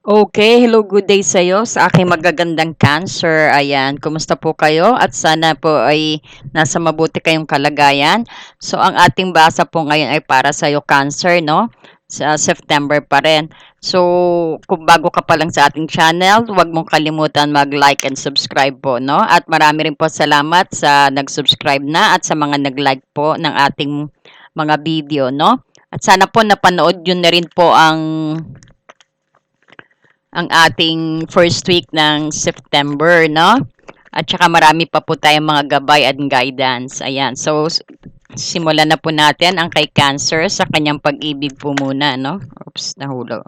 Okay, hello, good day sa'yo sa aking magagandang Cancer. Ayan, kumusta po kayo? At sana po ay nasa mabuti kayong kalagayan. So, ang ating basa po ngayon ay para sa'yo, Cancer, no? Sa September pa rin. So, kung bago ka pa lang sa ating channel, huwag mong kalimutan mag-like and subscribe po, no? At marami rin po salamat sa nag-subscribe na at sa mga nag-like po ng ating mga video, no? At sana po napanood yun na rin po ang ang ating first week ng September, no? At saka marami pa po tayong mga gabay at guidance. Ayan. So, simulan na po natin ang kay Cancer sa kanyang pag-ibig po muna, no? Oops, nahulog.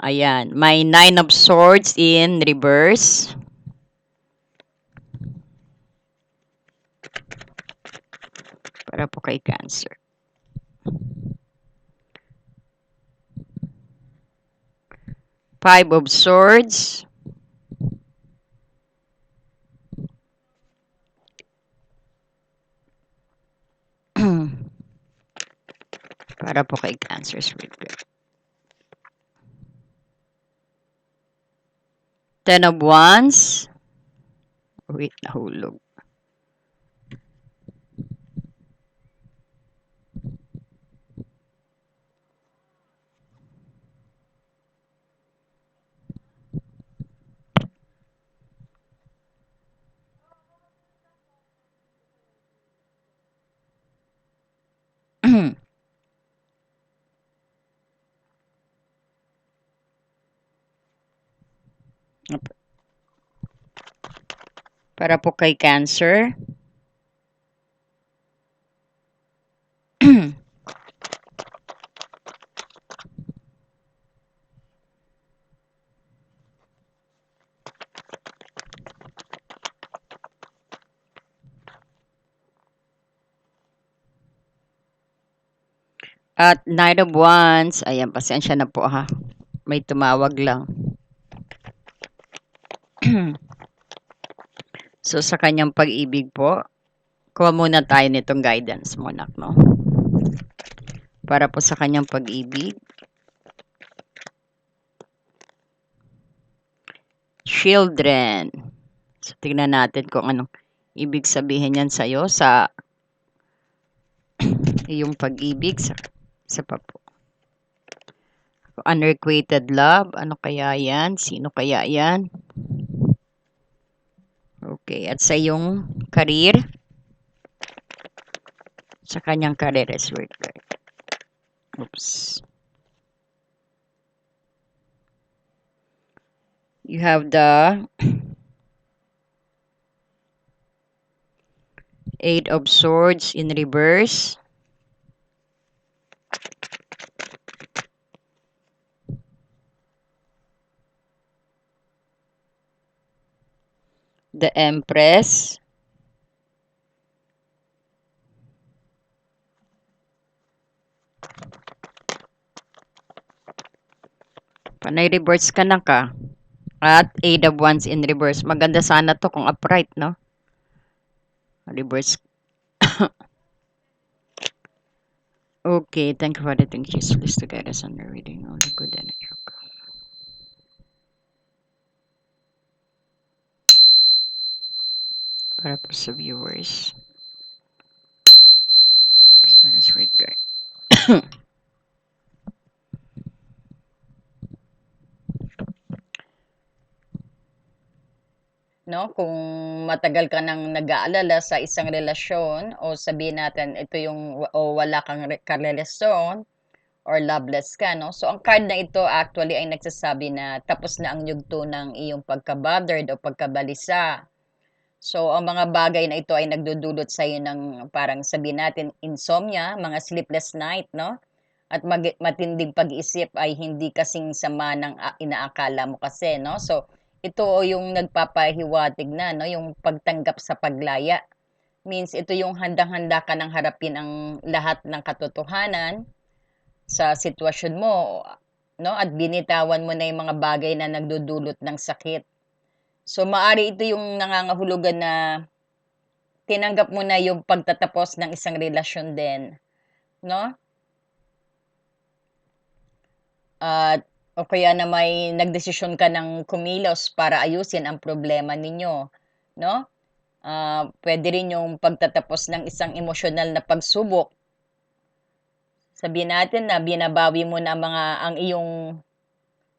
Ayan. May Nine of Swords in reverse. Para po kay Cancer. Five of Swords. Para po kay Cancer Sweeper. Ten of Wands. Wait, nahulog. Para po kay Cancer. At Knight of Wands, ayan, pasensya na po ha. May tumawag lang. so, sa kanyang pag-ibig po, kuha muna tayo nitong guidance mo, nak, no? Para po sa kanyang pag-ibig. Children. So, tignan natin kung anong ibig sabihin yan sa'yo sa iyong pag-ibig sa, sa pa. Unrequited love, ano kaya yan? Sino kaya yan? Okay, at sa iyong career, sa kanyang career as worker. Oops. You have the Eight of Swords in reverse. The Empress. Panay reverse ka na ka. At Eight of Wands in reverse. Maganda sana to kung upright, no? Reverse. okay, thank you for the things Jesus please to guide us on reading of the good energy of God. Para po sa viewers. That's right, guy. no? Kung matagal ka nang nag-aalala sa isang relasyon o sabihin natin ito yung o wala kang re- karelasyon or loveless ka, no? So, ang card na ito actually ay nagsasabi na tapos na ang yugto ng iyong pagka-bothered o pagkabalisa. So, ang mga bagay na ito ay nagdudulot sa iyo ng parang sabihin natin insomnia, mga sleepless night, no? At mag- matinding pag-iisip ay hindi kasing sama ng ah, inaakala mo kasi, no? So, ito o yung nagpapahiwatig na, no? Yung pagtanggap sa paglaya. Means ito yung handang-handa ka nang harapin ang lahat ng katotohanan sa sitwasyon mo, no? At binitawan mo na yung mga bagay na nagdudulot ng sakit. So, maari ito yung nangangahulugan na tinanggap mo na yung pagtatapos ng isang relasyon din, no? At o kaya na may nagdesisyon ka ng kumilos para ayusin ang problema ninyo, 'no? Ah, puwede rin yung pagtatapos ng isang emosyonal na pagsubok. Sabihin natin na binabawi mo na mga ang iyong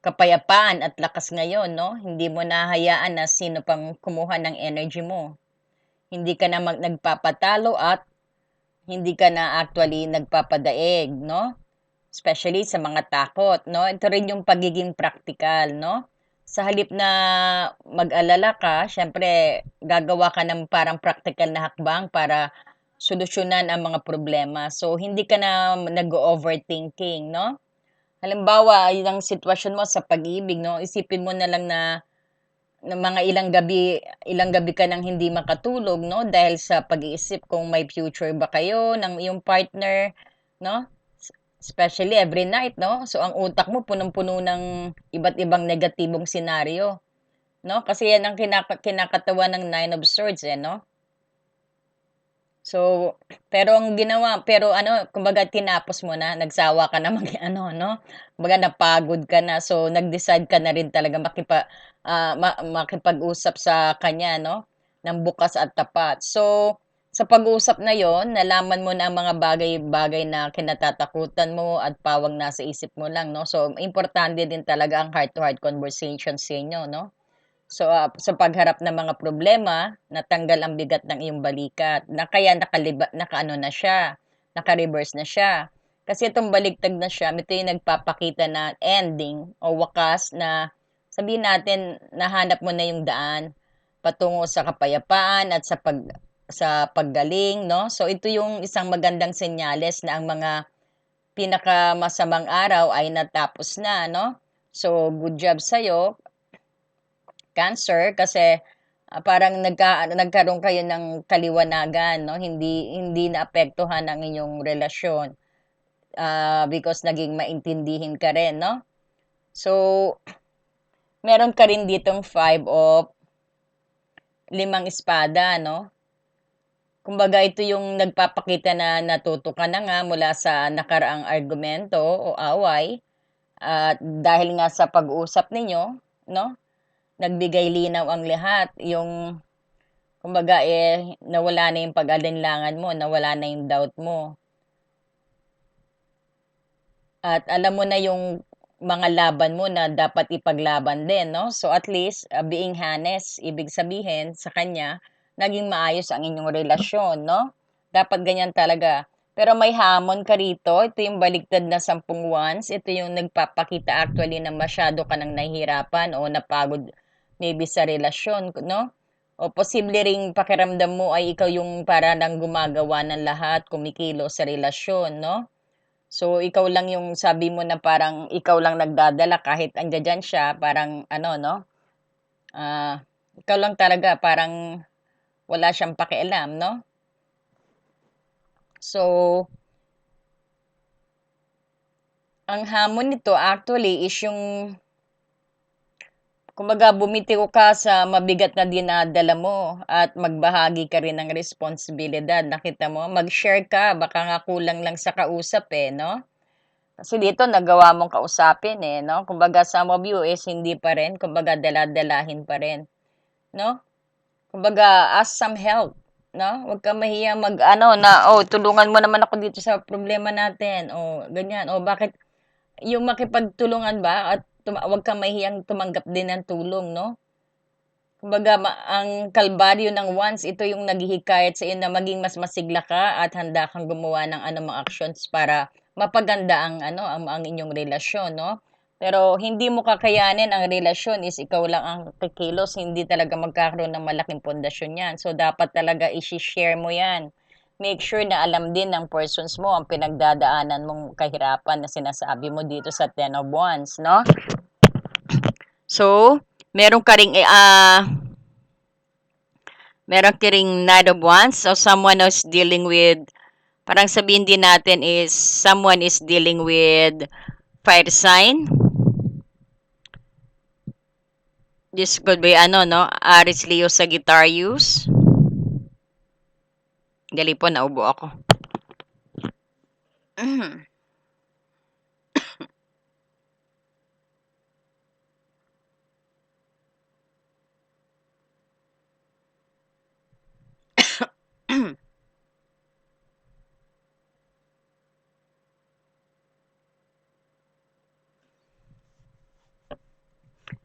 kapayapaan at lakas ngayon, 'no? Hindi mo na hahayaan na sino pang kumuha ng energy mo. Hindi ka na mag nagpapatalo at hindi ka na actually nagpapadaig, 'no? Especially sa mga takot, 'no? Ito rin yung pagiging praktikal, 'no? Sa halip na mag-alala ka, siyempre gagawa ka ng parang praktikal na hakbang para solusyonan ang mga problema. So, hindi ka na nag-o-overthinking, 'no? Halimbawa, yung sitwasyon mo sa pag-ibig, 'no? Isipin mo na lang na na mga ilang gabi ilang gabi ka nang hindi makatulog, 'no? Dahil sa pag-iisip kung may future ba kayo ng iyong partner, 'no? Especially every night, 'no? So, ang utak mo punong-puno ng iba't ibang negatibong senaryo, 'no? Kasi yan ang kinaka kinakatawan ng Nine of Swords, eh, 'no? So, pero ang ginawa pero ano, kumbaga tinapos mo na, nagsawa ka na mag-ano, 'no? Kumbaga napagod ka na, so nag-decide ka na rin talaga makipa ah, ma makipag-usap sa kanya, 'no, ng bukas at tapat. So, sa pag-uusap na yon nalaman mo na ang mga bagay-bagay na kinatatakutan mo at pawang nasa isip mo lang, 'no? So, importante din talaga ang heart to heart conversation sa inyo, 'no? So, ah, sa pagharap ng mga problema, natanggal ang bigat ng iyong balikat na kaya nakaliba nakaano na siya, naka-reverse na siya. Kasi itong baligtad na siya, ito yung nagpapakita na ending o wakas na sabihin natin nahanap mo na yung daan patungo sa kapayapaan at sa pag sa paggaling, 'no? So, ito yung isang magandang senyales na ang mga pinakamasamang araw ay natapos na, no? So, good job sa'yo, Cancer, kasi, ah, parang nagka nagkaroon kayo ng kaliwanagan, 'no? Hindi hindi naapektuhan ang inyong relasyon, ah, because naging maintindihin ka rin, 'no? So, meron ka rin ditong Five of limang espada, 'no? Kumbaga ito yung nagpapakita na natuto ka na nga mula sa nakaraang argumento o away at dahil nga sa pag-uusap ninyo, 'no? Nagbigay linaw ang lahat, yung kumbaga, eh, nawala na yung pag-alinlangan mo, nawala na yung doubt mo. At alam mo na yung mga laban mo na dapat ipaglaban din, 'no? So, at least, ah, being honest, ibig sabihin sa kanya, naging maayos ang inyong relasyon, 'no? Dapat ganyan talaga. Pero may hamon ka rito, ito yung baligtad na sampung wands, ito yung nagpapakita actually na masyado ka ng nahihirapan o napagod maybe sa relasyon, 'no? O posible ring pakiramdam mo ay ikaw yung para ng gumagawa ng lahat, kumikilos sa relasyon, 'no? So, ikaw lang yung sabi mo na parang ikaw lang nagdadala kahit andiya-diyan siya, parang ano, 'no? Ah, ikaw lang talaga parang wala siyang pakialam, 'no? So ang hamon nito actually is yung kumbaga bumitiw ka sa mabigat na dinadala mo at magbahagi ka rin ng responsibilidad. Nakita mo, mag-share ka, baka nga kulang lang sa kausap eh, 'no? Kasi dito nagawa mong kausapin eh, 'no? Kumbaga some of you is hindi pa rin, kumbaga dala-dalahin pa rin, 'no? Kumbaga ask some help, 'no? Huwag kang mahiyang mag-ano na, "Oh, tulungan mo naman ako dito sa problema natin." Oh, ganyan. "Oh, bakit" yung makipagtulungan ba at tuma huwag kang mahiyang tumanggap din ng tulong, 'no? Kumbaga ang kalbaryo ng wands, ito yung naghihikayat sa iyo na maging mas masigla ka at handa kang gumawa ng anumang actions para mapaganda ang ano, ang ang inyong relasyon, 'no? Pero hindi mo kakayanin ang relasyon is ikaw lang ang kikilos, hindi talaga magkakaroon ng malaking pundasyon 'yan. So, dapat talaga ishi-share mo 'yan. Make sure na alam din ng persons mo ang pinagdadaanan mong kahirapan na sinasabi mo dito sa Ten of Wands, 'no? So, meron ka ring, ah meron ka ring Knight of Wands, so someone who's dealing with parang sabihin din natin is someone is dealing with fire sign. This could be ano, no? Aries, Leo, Sagittarius. Dali po, naubo ako. Mm-hmm.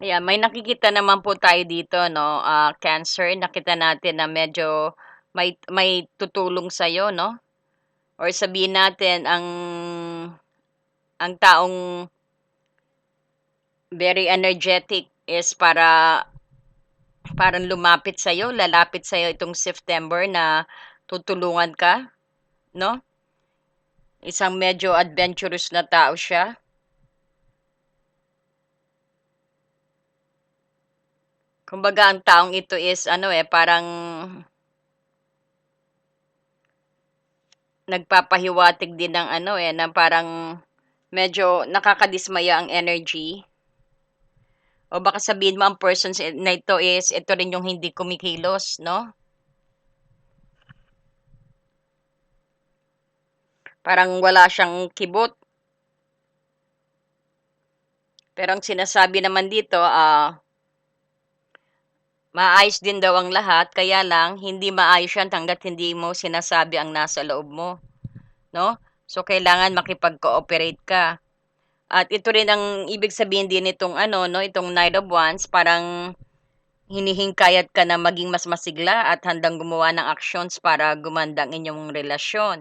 Ayan, may nakikita naman po tayo dito, no? Uh, cancer, nakita natin na medyo may may tutulong sa'yo 'no, or sabihin natin ang ang taong very energetic is para parang lumapit sa'yo, lalapit sa'yo itong September na tutulungan ka 'no? Isang medyo adventurous na tao siya. Kumbaga ang taong ito is ano, eh, parang nagpapahiwatig din ng ano, eh, ng parang medyo nakakadismaya ang energy. O baka sabihin mo ang person na ito is ito rin yung hindi kumikilos 'no? Parang wala siyang kibot. Pero ang sinasabi naman dito, ah maayos din daw ang lahat, kaya lang hindi maayos yan hangga't hindi mo sinasabi ang nasa loob mo, 'no? So kailangan makipag-cooperate ka. At ito rin ang ibig sabihin din nitong ano 'no, itong Knight of Wands, parang hinihingkayat ka na maging mas masigla at handang gumawa ng actions para gumanda ang inyong relasyon,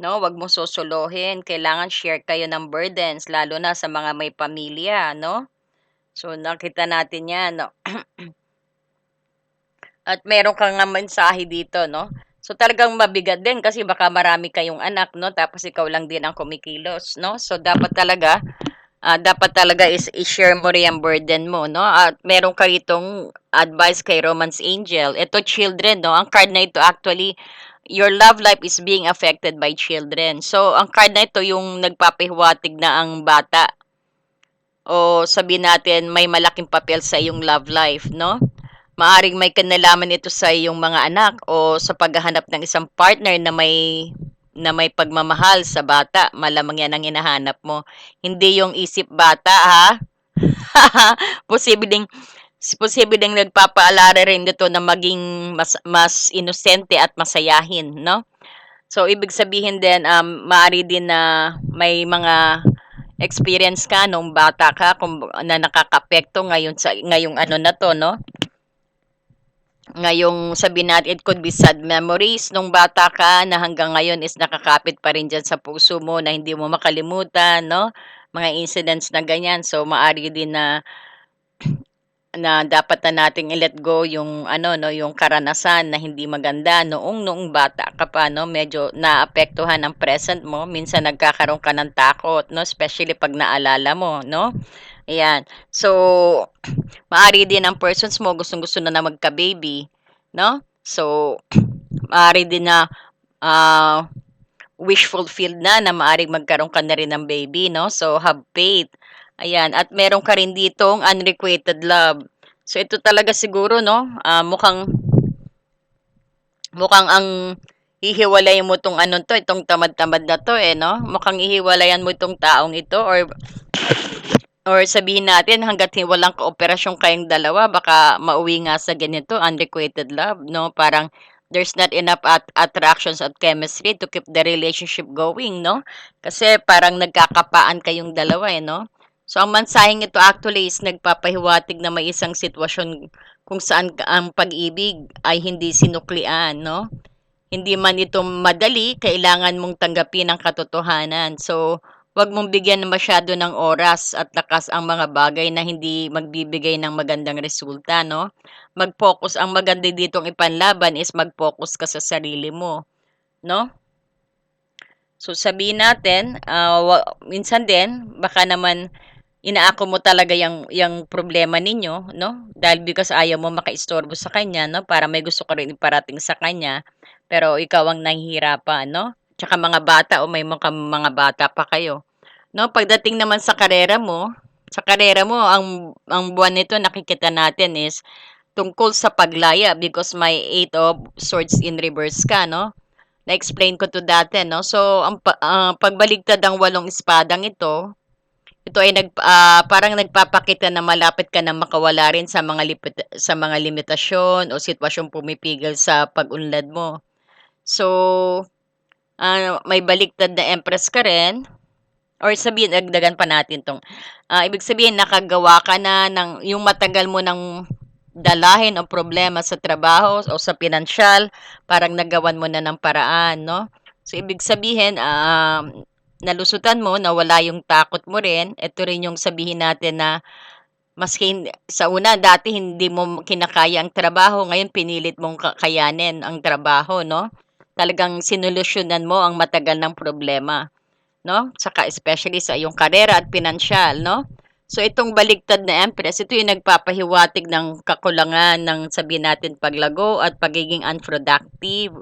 'no? Wag mong sosolohin, kailangan share kayo ng burdens lalo na sa mga may pamilya, 'no? So nakita natin 'yan 'no. At meron ka ngang mensahe dito 'no. So talagang mabigat din kasi baka marami kayong anak 'no, tapos ikaw lang din ang kumikilos 'no. So dapat talaga, ah, dapat talaga is i-share mo rin ang burden mo 'no. At meron ka ritong advice kay Romance Angel. Ito children 'no, ang card na ito actually your love life is being affected by children. So ang card na ito yung nagpapahiwatig na ang bata o sabihin natin may malaking papel sa iyong love life 'no. Maaring may kinalaman ito sa iyong mga anak o sa paghahanap ng isang partner na may na may pagmamahal sa bata. Malamang yan ang hinahanap mo. Hindi yung isip bata ha. posibleng posibleng nagpapaalala rin dito na maging mas mas inosente at masayahin, no? So ibig sabihin din um maari din na may mga experience ka nung bata ka kung na nakakapekto ngayon sa ngayong ano na to, no? Ngayong sabihin natin it could be sad memories nung bata ka na hanggang ngayon is nakakapit pa rin dyan sa puso mo na hindi mo makalimutan, no? Mga incidents na ganyan. So, maari din na na dapat na nating i-let go yung ano no, yung karanasan na hindi maganda noong noong bata ka pa no, medyo naapektuhan ang present mo. Minsan nagkakaroon ka ng takot no, especially pag naalala mo, no? Ayan. So, maari din ang persons mo gustong-gusto na na magka-baby, no? So, maari din na uh, wish fulfilled na na maaring magkaroon ka na rin ng baby, no? So, have faith. Ayan. At meron ka rin ditong unrequited love. So, ito talaga siguro, no? Uh, mukhang mukhang ang hihiwalayin mo tong ano to, itong tamad-tamad na to eh, no? Mukhang ihiwalayan mo itong taong ito or or sabihin natin hangga't walang kooperasyon kayong dalawa, baka mauwi nga sa ganito, unrequited love, no? Parang there's not enough at attractions at chemistry to keep the relationship going, no? Kasi parang nagkakapaan kayong dalawa, eh, no? So, ang mensaheng ito actually is nagpapahiwatig na may isang sitwasyon kung saan ang pag-ibig ay hindi sinuklian, no? Hindi man ito madali, kailangan mong tanggapin ang katotohanan. So, Huwag mong bigyan masyado ng oras at lakas ang mga bagay na hindi magbibigay ng magandang resulta, no? Mag-focus, ang maganda ditong ipanlaban is mag-focus ka sa sarili mo, no? So sabihin natin, uh, minsan din, baka naman inaako mo talaga yung, yung problema ninyo, no? Dahil because ayaw mo makaistorbo sa kanya, no? Para may gusto ka rin iparating sa kanya, pero ikaw ang nahihirapan, no? Tsaka mga bata o may mga, mga bata pa kayo. No, pagdating naman sa karera mo, sa karera mo ang ang buwan nito nakikita natin is tungkol sa paglaya because may 8 of swords in reverse ka, no? Na-explain ko to dati, no? So, ang uh, pagbaligtad ang walong espadang ito, ito ay nag uh, parang nagpapakita na malapit ka na makawala rin sa mga lipit, sa mga limitasyon o sitwasyong pumipigil sa pag-unlad mo. So, uh, may baliktad na empress ka rin or sabihin dagdagan pa natin 'tong, ah, ibig sabihin nakagawa ka na ng yung matagal mo ng dalahin o problema sa trabaho o sa pinansiyal, parang nagawan mo na ng paraan 'no. So ibig sabihin, um, nalusutan mo, nawala yung takot mo rin. Ito rin yung sabihin natin na maski sa una dati hindi mo kinakaya ang trabaho, ngayon pinilit mong kakayanin ang trabaho 'no. Talagang sinolusyunan mo ang matagal ng problema 'no, saka especially sa iyong karera at pinansiyal 'no. So itong baligtad na Empress, ito yung nagpapahiwatig ng kakulangan ng sabihin natin paglago at pagiging unproductive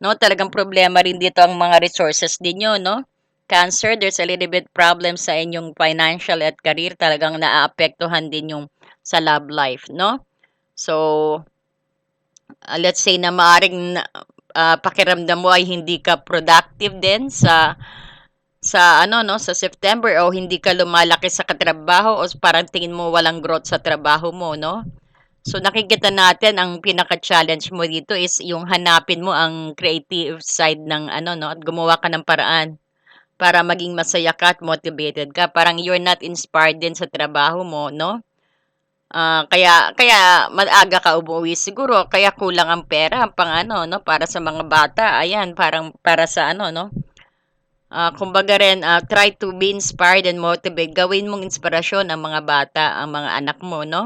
'no. Talagang problema rin dito ang mga resources ninyo 'no. Cancer, there's a little bit problem sa inyong financial at career, talagang naaapektuhan din yung sa love life 'no. So, ah, let's say na maaaring na ah, pakiramdam mo ay hindi ka productive din sa sa ano 'no, sa September o hindi ka lumalaki sa katrabaho o parang tingin mo walang growth sa trabaho mo 'no. So nakikita natin ang pinaka-challenge mo dito is yung hanapin mo ang creative side ng ano 'no, at gumawa ka ng paraan para maging masaya ka at motivated ka. Parang you're not inspired din sa trabaho mo 'no. Ah, kaya kaya maaga ka umuuwi siguro, kaya kulang ang pera pang ano 'no, para sa mga bata, ayan parang para sa ano 'no, ah, kumbaga rin, ah, try to be inspired and motivate. Gawin mong inspirasyon ang mga bata, ang mga anak mo 'no.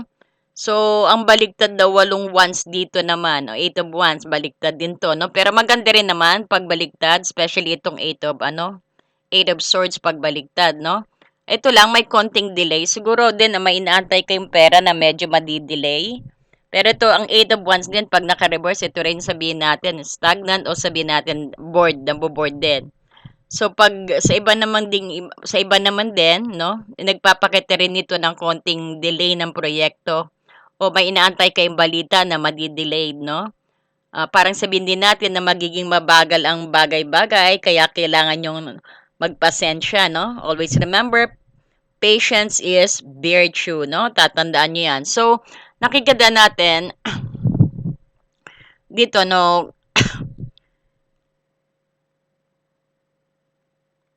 So, ang baligtad daw walong wands dito naman o eight of wands baliktad din 'to 'no, pero maganda rin naman 'pag baliktad, especially itong eight of ano, eight of swords 'pag baliktad 'no. Ito lang may konting delay, siguro din na may inaantay kayong pera na medyo madi-delay. Pero ito ang eight of wands din 'pag naka-reverse ito rin sabihin natin stagnant o sabihin natin bored, nabo-bored din. So 'pag sa iba naman ding sa iba naman din 'no, nagpapakita rin ito ng konting delay ng proyekto o may inaantay kayong balita na madi-delayed 'no. Ah, parang sabihin din natin na magiging mabagal ang bagay-bagay kaya kailangan niyong magpasensya 'no. Always remember, patience is virtue 'no, tatandaan niyo 'yan. So, nakikita natin dito 'no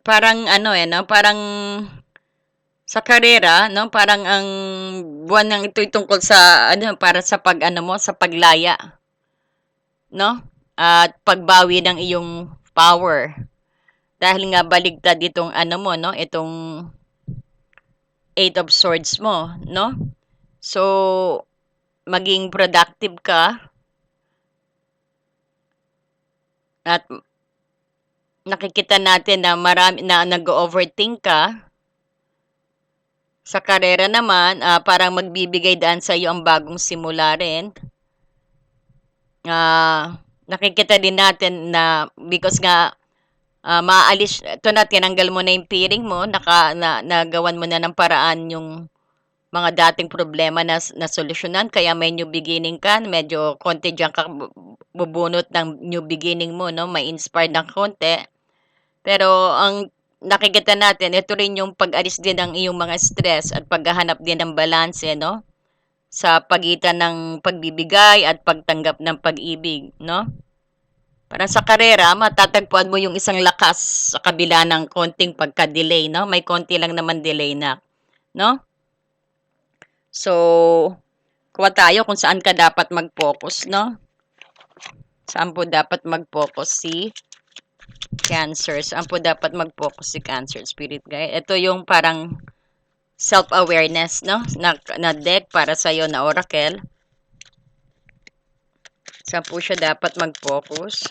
parang ano, eh, 'no, parang sa karera 'no, parang ang buwan ng ito'y tungkol sa ano, para sa pag-ano mo, sa paglaya. 'No, at pagbawi ng iyong power. Dahil nga baligtad itong ano mo 'no, itong eight of swords mo 'no. So, maging productive ka. At nakikita natin na marami na nag-o-overthink ka. Sa karera naman, ah, parang magbibigay daan sa iyo ang bagong simula rin. Ah, nakikita din natin na because nga, ah, maaalis ito na tinanggal mo na yung feeling mo, naka na nagawan mo na ng paraan yung mga dating problema na nasolusyonan kaya may new beginning ka, medyo konti diyan ka bubunot ng new beginning mo 'no, ma-inspired ng konti. Pero ang nakikita natin ito rin yung pag-alis din ng iyong mga stress at paghahanap din ng balanse 'no, sa pagitan ng pagbibigay at pagtanggap ng pag-ibig 'no. Parang sa karera matatagpuan mo yung isang lakas sa kabila ng konting pagka-delay 'no, may konti lang naman delay na 'no. So, kuha tayo kung saan ka dapat mag-focus 'no. Saan po dapat mag-focus si Cancer. Saan po dapat mag-focus si Cancer Spirit Guide? Ito yung parang self-awareness, no? Na, na deck para sa iyo na oracle. Saan po siya dapat mag-focus?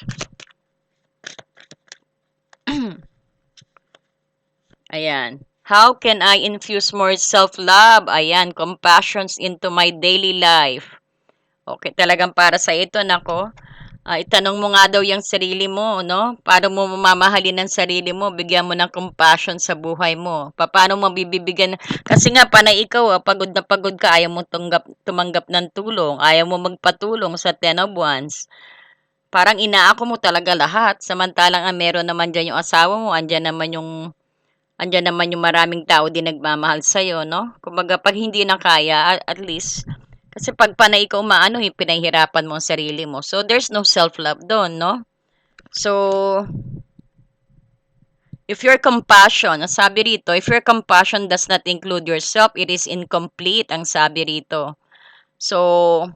Ayan. How can I infuse more self-love? Ayan, compassions into my daily life. Okay, talagang para sa ito, nako. Uh, itanong mo nga daw yung sarili mo, no? Paano mo mamahalin ang sarili mo? Bigyan mo ng compassion sa buhay mo. Paano mo bibibigyan? Kasi nga, panay ikaw, ah, pagod na pagod ka, ayaw mo tunggap, tumanggap ng tulong, ayaw mo magpatulong sa ten of wands. Parang inaako mo talaga lahat. Samantalang ah, meron naman dyan yung asawa mo, andyan naman yung andyan naman yung maraming tao din nagmamahal sa'yo, no? Kumbaga, pag hindi na kaya, at, at least, kasi pag panay ikaw maano, eh, pinahirapan mo ang sarili mo. So, there's no self-love doon, no? So, if your compassion, ang sabi rito, if your compassion does not include yourself, it is incomplete, ang sabi rito. So,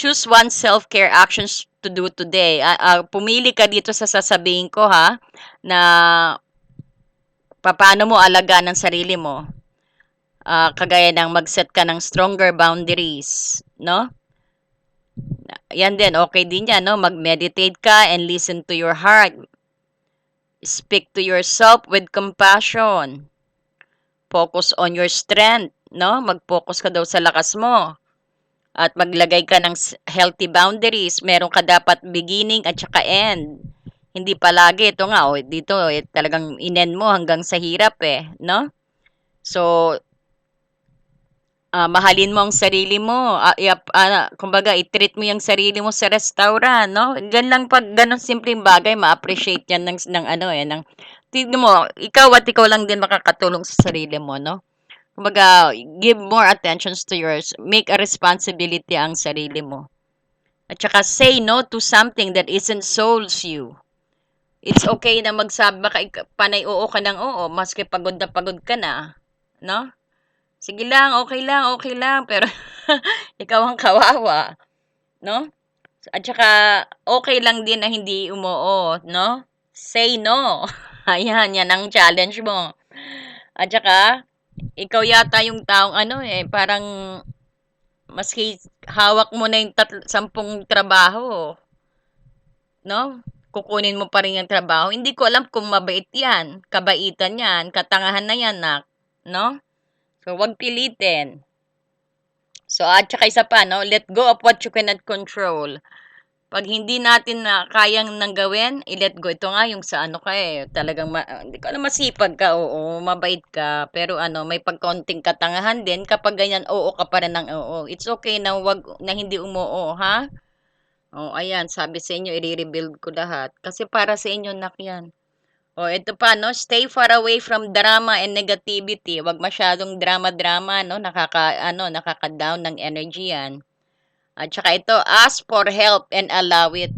choose one self-care actions to do today. Uh, uh, pumili ka dito sa sasabihin ko ha, na paano mo alagaan ang sarili mo. Uh, kagaya ng mag-set ka ng stronger boundaries, no? Yan din, okay din yan, no? Mag-meditate ka and listen to your heart. Speak to yourself with compassion. Focus on your strength, no? Mag-focus ka daw sa lakas mo. At maglagay ka ng healthy boundaries. Meron ka dapat beginning at saka end. Hindi palagi, ito nga, oh, dito, eh, talagang inen mo hanggang sa hirap eh, no? So, uh, mahalin mo ang sarili mo. Uh, iap, uh, kumbaga, i-treat mo yung sarili mo sa restaurant, no? Diyan lang pag ganun simpleng bagay, ma-appreciate yan ng, ng ano eh, ng, tignan mo, ikaw at ikaw lang din makakatulong sa sarili mo, no? Kumbaga, give more attentions to yours. Make a responsibility ang sarili mo. At saka, say no to something that isn't souls you. It's okay na magsabi, baka panay oo ka ng oo, maski pagod na pagod ka na. No? Sige lang, okay lang, okay lang, pero ikaw ang kawawa. No? At saka, okay lang din na hindi umoo, no? Say no. Ayan, yan ang challenge mo. At saka, ikaw yata yung taong ano eh, parang maski hawak mo na yung tat- sampung trabaho, no? kukunin mo pa rin yung trabaho. Hindi ko alam kung mabait yan, kabaitan yan, katangahan na yan, nak. No? So, wag pilitin. So, at saka isa pa, no? Let go of what you cannot control. Pag hindi natin na kayang nang gawin, i-let go. Ito nga yung sa ano ka eh, talagang, ma- hindi ko alam, masipag ka, oo, mabait ka, pero ano, may pagkonting katangahan din, kapag ganyan, oo ka pa rin ng oo. It's okay na wag, na hindi umuo, ha? Oh, ayan, sabi sa inyo, i-rebuild ko lahat. Kasi para sa inyo, nak yan. Oh, ito pa, no? Stay far away from drama and negativity. Huwag masyadong drama-drama, no? Nakaka, ano, nakaka-down ng energy yan. At saka ito, ask for help and allow it.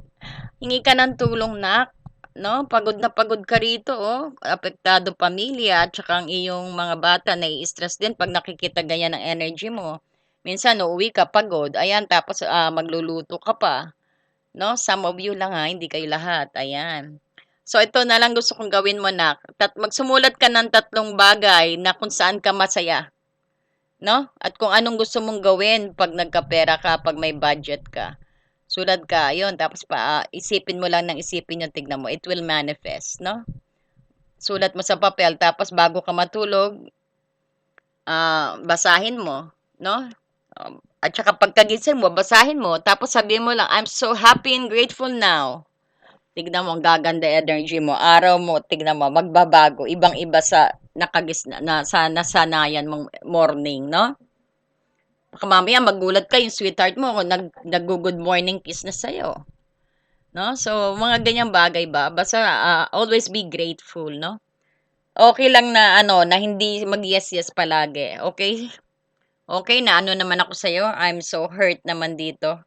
Hingi ka ng tulong, nak. No? Pagod na pagod ka rito, oh. Apektado pamilya at saka ang iyong mga bata na i-stress din pag nakikita ganyan ng energy mo. Minsan, uuwi ka pagod. Ayan, tapos uh, magluluto ka pa. No? Some of you lang ha, hindi kayo lahat. Ayan. So, ito na lang gusto kong gawin mo na. Tat magsumulat ka ng tatlong bagay na kung saan ka masaya. No? At kung anong gusto mong gawin pag nagkapera ka, pag may budget ka. Sulat ka, yun. Tapos pa, uh, isipin mo lang ng isipin yung tignan mo. It will manifest, no? Sulat mo sa papel. Tapos bago ka matulog, uh, basahin mo, no? Um, at saka pagkagising mo, basahin mo, tapos sabihin mo lang, I'm so happy and grateful now. Tignan mo, ang gaganda energy mo. Araw mo, tignan mo, magbabago. Ibang-iba sa nakagis na, sa nasanayan mong morning, no? Baka mamaya magulat ka yung sweetheart mo nag, nag-good morning kiss na sa'yo. No? So, mga ganyang bagay ba? Basta uh, always be grateful, no? Okay lang na ano, na hindi mag-yes yes palagi. Okay? Okay na ano naman ako sa'yo, I'm so hurt naman dito.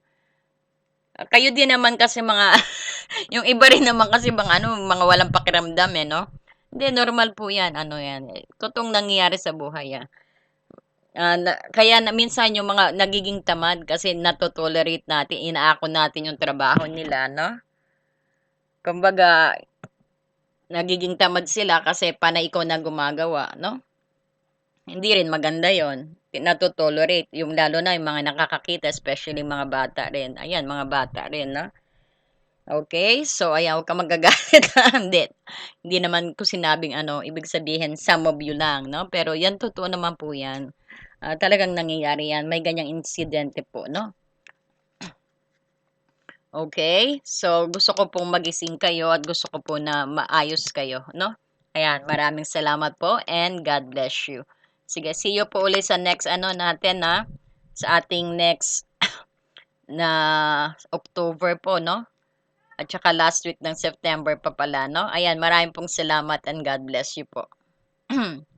Kayo din naman kasi mga, yung iba rin naman kasi mga ano, mga walang pakiramdam eh, no? Hindi, normal po yan, ano yan. Totoong nangyayari sa buhay, ah. Uh, na, kaya na, minsan yung mga nagiging tamad kasi natotolerate natin, inaako natin yung trabaho nila, no? Kumbaga, nagiging tamad sila kasi panay ikaw na gumagawa, no? Hindi rin maganda yon natotolerate, yung lalo na yung mga nakakakita, especially mga bata rin. Ayan, mga bata rin, no? Okay, so ayan, huwag ka magagalit. hindi, hindi naman ko sinabing ano, ibig sabihin, some of you lang, no? Pero yan, totoo naman po yan. Uh, talagang nangyayari yan. May ganyang insidente po, no? Okay, so gusto ko pong magising kayo at gusto ko po na maayos kayo, no? Ayan, maraming salamat po and God bless you. Sige, see you po ulit sa next ano natin na sa ating next na October po, no? At saka last week ng September pa pala, no? Ayan, maraming pong salamat and God bless you po.